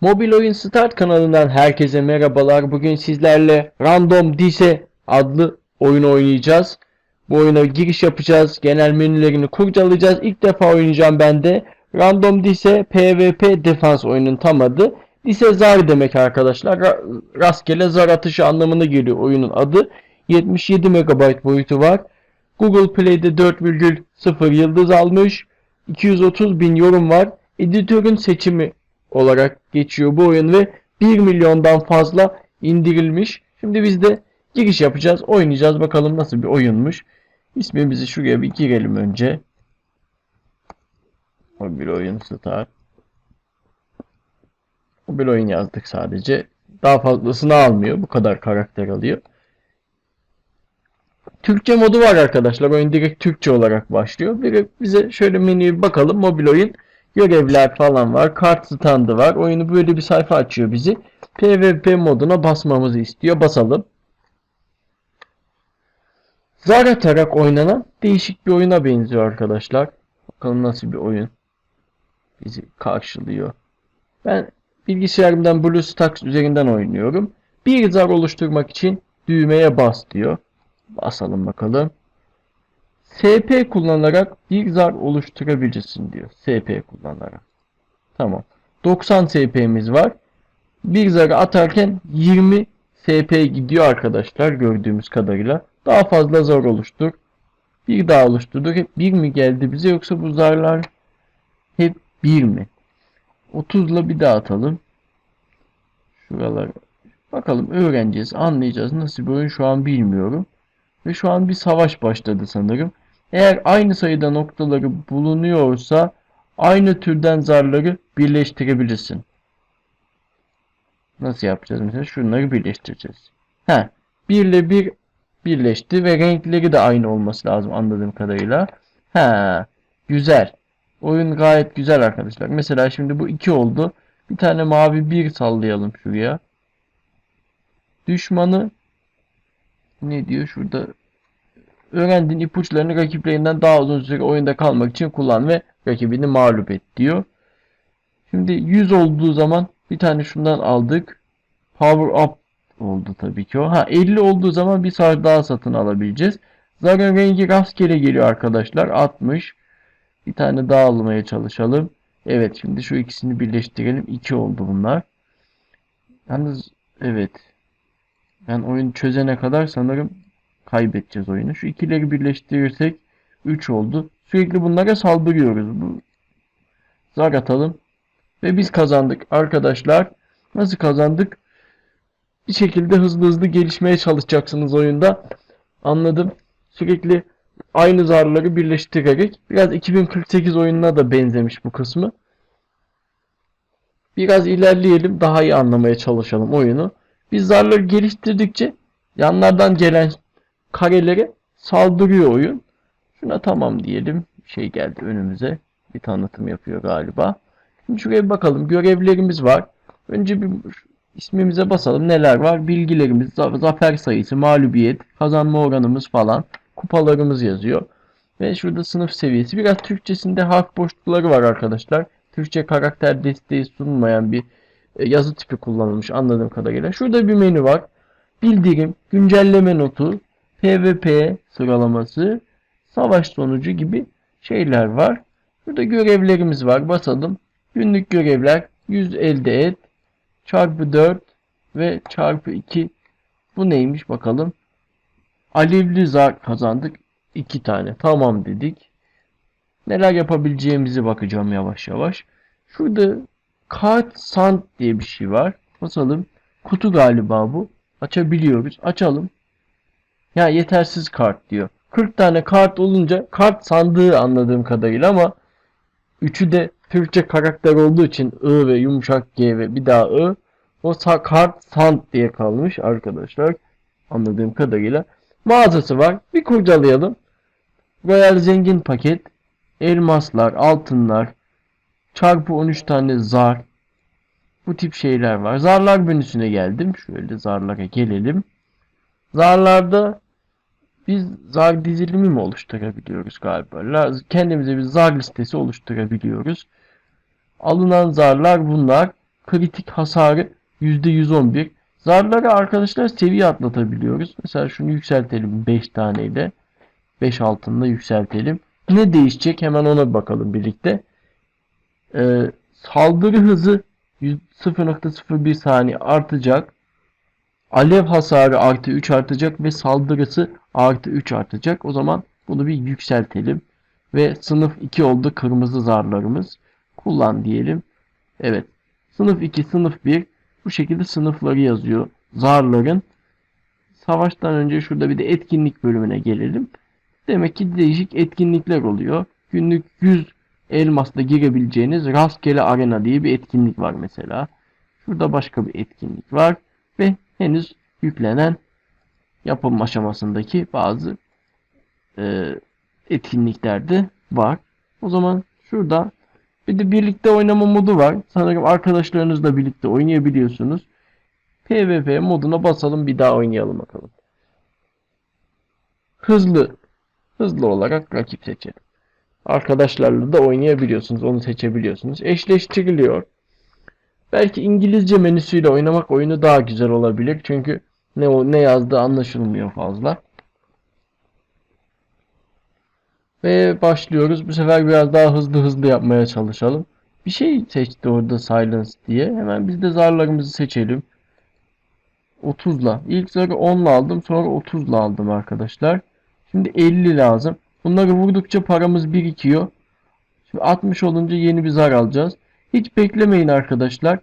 Mobil Oyun Start kanalından herkese merhabalar. Bugün sizlerle Random Dise adlı oyunu oynayacağız. Bu oyuna giriş yapacağız. Genel menülerini kurcalayacağız. İlk defa oynayacağım ben de. Random Dise PvP Defans oyunun tam adı. Dise zar demek arkadaşlar. Ra- rastgele zar atışı anlamına geliyor oyunun adı. 77 MB boyutu var. Google Play'de 4,0 yıldız almış. 230 bin yorum var. Editörün seçimi olarak geçiyor bu oyun ve 1 milyondan fazla indirilmiş. Şimdi biz de giriş yapacağız. Oynayacağız. Bakalım nasıl bir oyunmuş. İsmimizi şuraya bir girelim önce. Mobil oyun start. Mobil oyun yazdık sadece. Daha fazlasını almıyor. Bu kadar karakter alıyor. Türkçe modu var arkadaşlar. Oyun direkt Türkçe olarak başlıyor. Bir bize şöyle menüye bir bakalım. Mobil oyun görevler falan var. Kart standı var. Oyunu böyle bir sayfa açıyor bizi. PvP moduna basmamızı istiyor. Basalım. Zar atarak oynanan değişik bir oyuna benziyor arkadaşlar. Bakalım nasıl bir oyun bizi karşılıyor. Ben bilgisayarımdan BlueStacks üzerinden oynuyorum. Bir zar oluşturmak için düğmeye bas diyor. Basalım bakalım. SP kullanarak bir zar oluşturabilirsin diyor. SP kullanarak. Tamam. 90 SP'miz var. Bir zarı atarken 20 SP gidiyor arkadaşlar gördüğümüz kadarıyla. Daha fazla zar oluştur. Bir daha oluşturduk. Hep 1 mi geldi bize yoksa bu zarlar hep 1 mi? 30 ile bir daha atalım. Şuralar. Bakalım öğreneceğiz, anlayacağız. Nasıl bir oyun şu an bilmiyorum. Ve şu an bir savaş başladı sanırım. Eğer aynı sayıda noktaları bulunuyorsa aynı türden zarları birleştirebilirsin. Nasıl yapacağız mesela? Şunları birleştireceğiz. He, 1 ile 1 birleşti ve renkleri de aynı olması lazım anladığım kadarıyla. He, güzel. Oyun gayet güzel arkadaşlar. Mesela şimdi bu 2 oldu. Bir tane mavi 1 sallayalım şuraya. Düşmanı ne diyor şurada öğrendiğin ipuçlarını rakiplerinden daha uzun süre oyunda kalmak için kullan ve rakibini mağlup et diyor. Şimdi 100 olduğu zaman bir tane şundan aldık. Power up oldu tabii ki o. Ha 50 olduğu zaman bir saat daha satın alabileceğiz. Zarın rengi rastgele geliyor arkadaşlar. 60. Bir tane daha almaya çalışalım. Evet şimdi şu ikisini birleştirelim. 2 oldu bunlar. Yalnız evet. Ben oyun çözene kadar sanırım kaybedeceğiz oyunu. Şu ikileri birleştirirsek 3 oldu. Sürekli bunlara saldırıyoruz. Bu zar atalım. Ve biz kazandık arkadaşlar. Nasıl kazandık? Bir şekilde hızlı hızlı gelişmeye çalışacaksınız oyunda. Anladım. Sürekli aynı zarları birleştirerek biraz 2048 oyununa da benzemiş bu kısmı. Biraz ilerleyelim. Daha iyi anlamaya çalışalım oyunu. Biz zarları geliştirdikçe yanlardan gelen karelere saldırıyor oyun. Şuna tamam diyelim. Şey geldi önümüze. Bir tanıtım yapıyor galiba. Şimdi şuraya bir bakalım. Görevlerimiz var. Önce bir ismimize basalım. Neler var? Bilgilerimiz, za- zafer sayısı, mağlubiyet, kazanma oranımız falan. Kupalarımız yazıyor. Ve şurada sınıf seviyesi. Biraz Türkçesinde harf boşlukları var arkadaşlar. Türkçe karakter desteği sunmayan bir e, yazı tipi kullanılmış anladığım kadarıyla. Şurada bir menü var. Bildirim, güncelleme notu, PvP sıralaması, savaş sonucu gibi şeyler var. Burada görevlerimiz var. Basalım. Günlük görevler 100 elde et. Çarpı 4 ve çarpı 2. Bu neymiş bakalım. Alevli zar kazandık. 2 tane. Tamam dedik. Neler yapabileceğimizi bakacağım yavaş yavaş. Şurada kart sand diye bir şey var. Basalım. Kutu galiba bu. Açabiliyoruz. Açalım. Ya yetersiz kart diyor. 40 tane kart olunca kart sandığı anladığım kadarıyla ama üçü de Türkçe karakter olduğu için I ve yumuşak G ve bir daha I o kart sand diye kalmış arkadaşlar. Anladığım kadarıyla. Mağazası var. Bir kurcalayalım. Royal zengin paket. Elmaslar, altınlar. Çarpı 13 tane zar. Bu tip şeyler var. Zarlar menüsüne geldim. Şöyle zarlara gelelim. Zarlarda biz zar dizilimi mi oluşturabiliyoruz galiba? Kendimize bir zar listesi oluşturabiliyoruz. Alınan zarlar bunlar. kritik hasarı %111. Zarları arkadaşlar seviye atlatabiliyoruz. Mesela şunu yükseltelim 5 taneyle. 5 altında yükseltelim. Ne değişecek? Hemen ona bakalım birlikte. Ee, saldırı hızı 0.01 saniye artacak. Alev hasarı artı 3 artacak ve saldırısı artı 3 artacak. O zaman bunu bir yükseltelim. Ve sınıf 2 oldu kırmızı zarlarımız. Kullan diyelim. Evet. Sınıf 2, sınıf 1 bu şekilde sınıfları yazıyor. Zarların. Savaştan önce şurada bir de etkinlik bölümüne gelelim. Demek ki değişik etkinlikler oluyor. Günlük 100 elmasla girebileceğiniz rastgele arena diye bir etkinlik var mesela. Şurada başka bir etkinlik var. Ve henüz yüklenen yapım aşamasındaki bazı e, etkinlikler de var. O zaman şurada bir de birlikte oynama modu var. Sanırım arkadaşlarınızla birlikte oynayabiliyorsunuz. PvP moduna basalım bir daha oynayalım bakalım. Hızlı hızlı olarak rakip seçelim. Arkadaşlarla da oynayabiliyorsunuz. Onu seçebiliyorsunuz. Eşleştiriliyor. Belki İngilizce menüsüyle oynamak oyunu daha güzel olabilir. Çünkü ne o ne yazdığı anlaşılmıyor fazla. Ve başlıyoruz. Bu sefer biraz daha hızlı hızlı yapmaya çalışalım. Bir şey seçti orada Silence diye. Hemen biz de zarlarımızı seçelim. 30'la. İlk zarı 10'la aldım. Sonra 30'la aldım arkadaşlar. Şimdi 50 lazım. Bunları vurdukça paramız birikiyor. Şimdi 60 olunca yeni bir zar alacağız. Hiç beklemeyin arkadaşlar.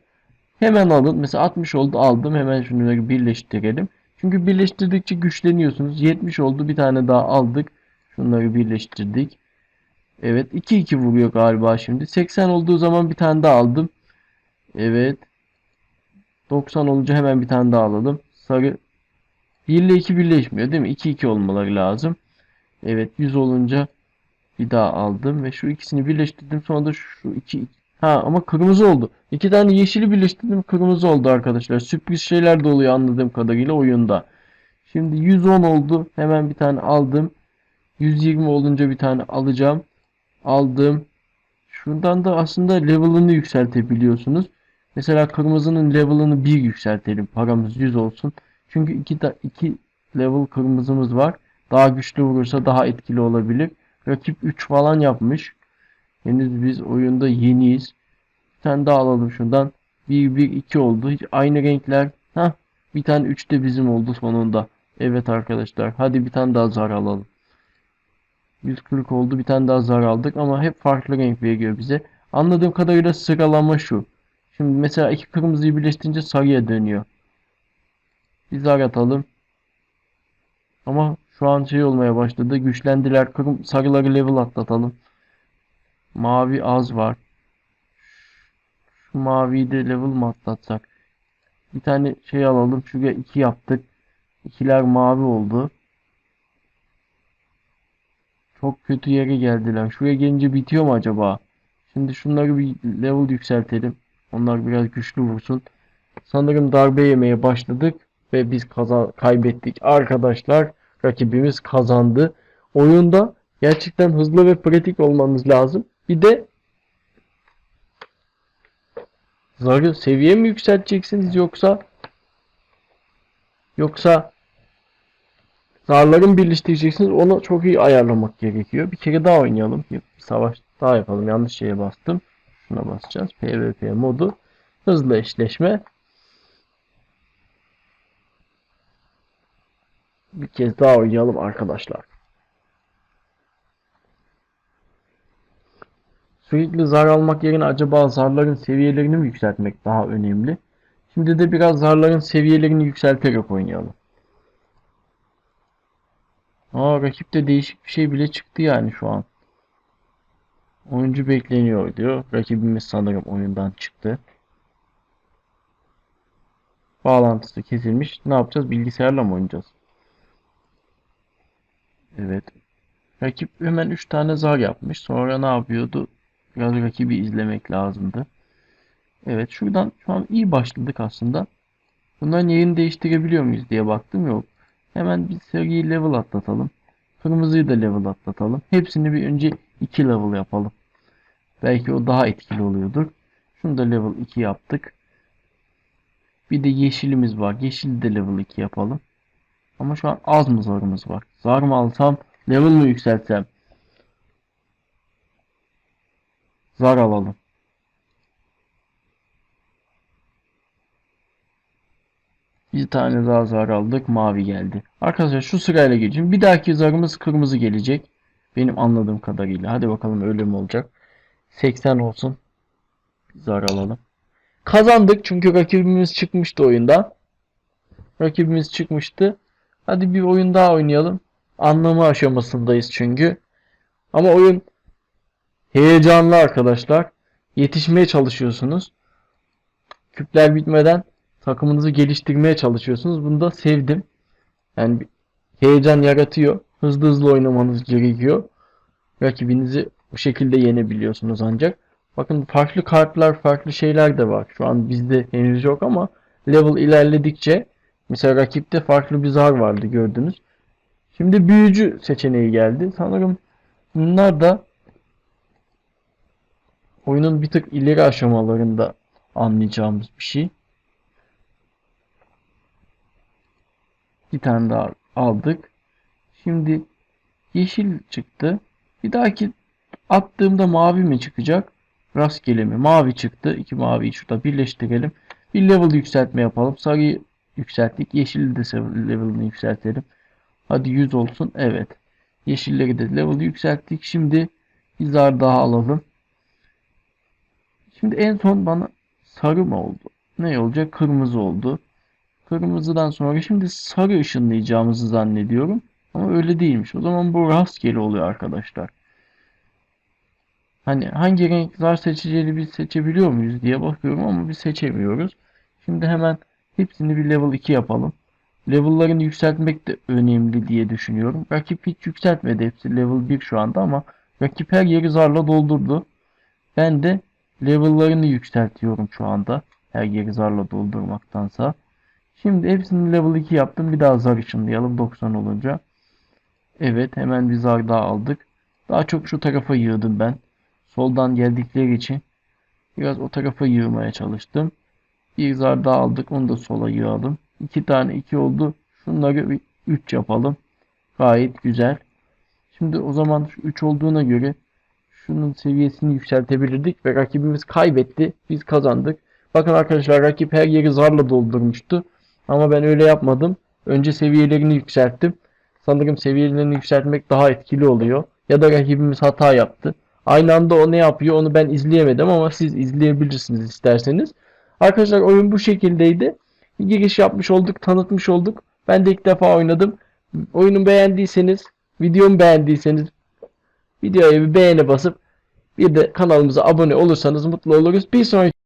Hemen alın. Mesela 60 oldu aldım. Hemen şunları birleştirelim. Çünkü birleştirdikçe güçleniyorsunuz. 70 oldu. Bir tane daha aldık. Şunları birleştirdik. Evet. 2-2 vuruyor galiba şimdi. 80 olduğu zaman bir tane daha aldım. Evet. 90 olunca hemen bir tane daha alalım. Sarı 1 ile 2 birleşmiyor değil mi? 2-2 olmaları lazım. Evet 100 olunca bir daha aldım ve şu ikisini birleştirdim. Sonra da şu iki Ha ama kırmızı oldu. İki tane yeşili birleştirdim kırmızı oldu arkadaşlar. Sürpriz şeyler de oluyor anladığım kadarıyla oyunda. Şimdi 110 oldu. Hemen bir tane aldım. 120 olunca bir tane alacağım. Aldım. Şuradan da aslında level'ını yükseltebiliyorsunuz. Mesela kırmızının level'ını 1 yükseltelim. Paramız 100 olsun. Çünkü 2 2 level kırmızımız var. Daha güçlü vurursa daha etkili olabilir. Rakip 3 falan yapmış. Henüz biz oyunda yeniyiz. Tane daha alalım şundan. 1 1 2 oldu. Hiç aynı renkler. Ha, bir tane 3 de bizim oldu sonunda. Evet arkadaşlar. Hadi bir tane daha zar alalım. 140 oldu. Bir tane daha zar aldık ama hep farklı renk veriyor bize. Anladığım kadarıyla sıralama şu. Şimdi mesela iki kırmızıyı birleştirince sarıya dönüyor. Bir zar atalım. Ama şu an şey olmaya başladı. Güçlendiler. Kırm sarıları level atlatalım. Mavi az var. Şu maviyi de level mı atlatsak? Bir tane şey alalım. Şuraya 2 yaptık. İkiler mavi oldu. Çok kötü yere geldiler. Şuraya gelince bitiyor mu acaba? Şimdi şunları bir level yükseltelim. Onlar biraz güçlü vursun. Sanırım darbe yemeye başladık ve biz kazan kaybettik. Arkadaşlar rakibimiz kazandı. Oyunda gerçekten hızlı ve pratik olmanız lazım. Bir de zarı seviye mi yükselteceksiniz yoksa yoksa zarların birleştireceksiniz. Onu çok iyi ayarlamak gerekiyor. Bir kere daha oynayalım. Bir savaş daha yapalım. Yanlış şeye bastım. Şuna basacağız. PvP modu. Hızlı eşleşme. Bir kez daha oynayalım arkadaşlar. Sürekli zar almak yerine acaba zarların seviyelerini mi yükseltmek daha önemli? Şimdi de biraz zarların seviyelerini yükselterek oynayalım. Aa rakipte değişik bir şey bile çıktı yani şu an. Oyuncu bekleniyor diyor. Rakibimiz sanırım oyundan çıktı. Bağlantısı kesilmiş. Ne yapacağız? Bilgisayarla mı oynayacağız? Evet. Rakip hemen 3 tane zar yapmış. Sonra ne yapıyordu? Biraz rakibi izlemek lazımdı. Evet şuradan şu an iyi başladık aslında. Bunların yerini değiştirebiliyor muyuz diye baktım yok. Hemen bir seriyi level atlatalım. Kırmızıyı da level atlatalım. Hepsini bir önce 2 level yapalım. Belki o daha etkili oluyordur. Şunu da level 2 yaptık. Bir de yeşilimiz var. Yeşil de level 2 yapalım. Ama şu an az mı zarımız var? Zar mı alsam, level mı yükseltsem? Zar alalım. Bir tane daha zar aldık. Mavi geldi. Arkadaşlar şu sırayla geçin. Bir dahaki zarımız kırmızı gelecek. Benim anladığım kadarıyla. Hadi bakalım öyle mi olacak? 80 olsun. Bir zar alalım. Kazandık çünkü rakibimiz çıkmıştı oyunda. Rakibimiz çıkmıştı. Hadi bir oyun daha oynayalım. Anlama aşamasındayız çünkü. Ama oyun heyecanlı arkadaşlar. Yetişmeye çalışıyorsunuz. Küpler bitmeden takımınızı geliştirmeye çalışıyorsunuz. Bunu da sevdim. Yani heyecan yaratıyor. Hızlı hızlı oynamanız gerekiyor. Rakibinizi bu şekilde yenebiliyorsunuz ancak. Bakın farklı kartlar, farklı şeyler de var. Şu an bizde henüz yok ama level ilerledikçe mesela rakipte farklı bir zar vardı gördünüz. Şimdi büyücü seçeneği geldi. Sanırım bunlar da oyunun bir tık ileri aşamalarında anlayacağımız bir şey. Bir tane daha aldık. Şimdi yeşil çıktı. Bir dahaki attığımda mavi mi çıkacak? Rastgele mi? Mavi çıktı. İki maviyi şurada birleştirelim. Bir level yükseltme yapalım. Sarıyı yükselttik. Yeşili de level'ını yükseltelim. Hadi 100 olsun. Evet. Yeşilleri de level yükselttik. Şimdi bir zar daha alalım. Şimdi en son bana sarı mı oldu? Ne olacak? Kırmızı oldu. Kırmızıdan sonra şimdi sarı ışınlayacağımızı zannediyorum. Ama öyle değilmiş. O zaman bu rastgele oluyor arkadaşlar. Hani hangi renk zar seçeceğini biz seçebiliyor muyuz diye bakıyorum ama biz seçemiyoruz. Şimdi hemen hepsini bir level 2 yapalım. Level'larını yükseltmek de önemli diye düşünüyorum. Rakip hiç yükseltmedi. Hepsi level 1 şu anda ama rakip her yeri zarla doldurdu. Ben de level'larını yükseltiyorum şu anda. Her yeri zarla doldurmaktansa. Şimdi hepsini level 2 yaptım. Bir daha zar ışınlayalım 90 olunca. Evet hemen bir zar daha aldık. Daha çok şu tarafa yığdım ben. Soldan geldikleri için biraz o tarafa yığmaya çalıştım. Bir zar daha aldık. Onu da sola yığalım. 2 tane 2 oldu. Şunları 3 yapalım. Gayet güzel. Şimdi o zaman şu 3 olduğuna göre şunun seviyesini yükseltebilirdik ve rakibimiz kaybetti. Biz kazandık. Bakın arkadaşlar rakip her yeri zarla doldurmuştu. Ama ben öyle yapmadım. Önce seviyelerini yükselttim. Sanırım seviyelerini yükseltmek daha etkili oluyor. Ya da rakibimiz hata yaptı. Aynı anda o ne yapıyor onu ben izleyemedim ama siz izleyebilirsiniz isterseniz. Arkadaşlar oyun bu şekildeydi. Bir giriş yapmış olduk, tanıtmış olduk. Ben de ilk defa oynadım. Oyunu beğendiyseniz, videomu beğendiyseniz videoya bir beğeni basıp bir de kanalımıza abone olursanız mutlu oluruz. Bir sonraki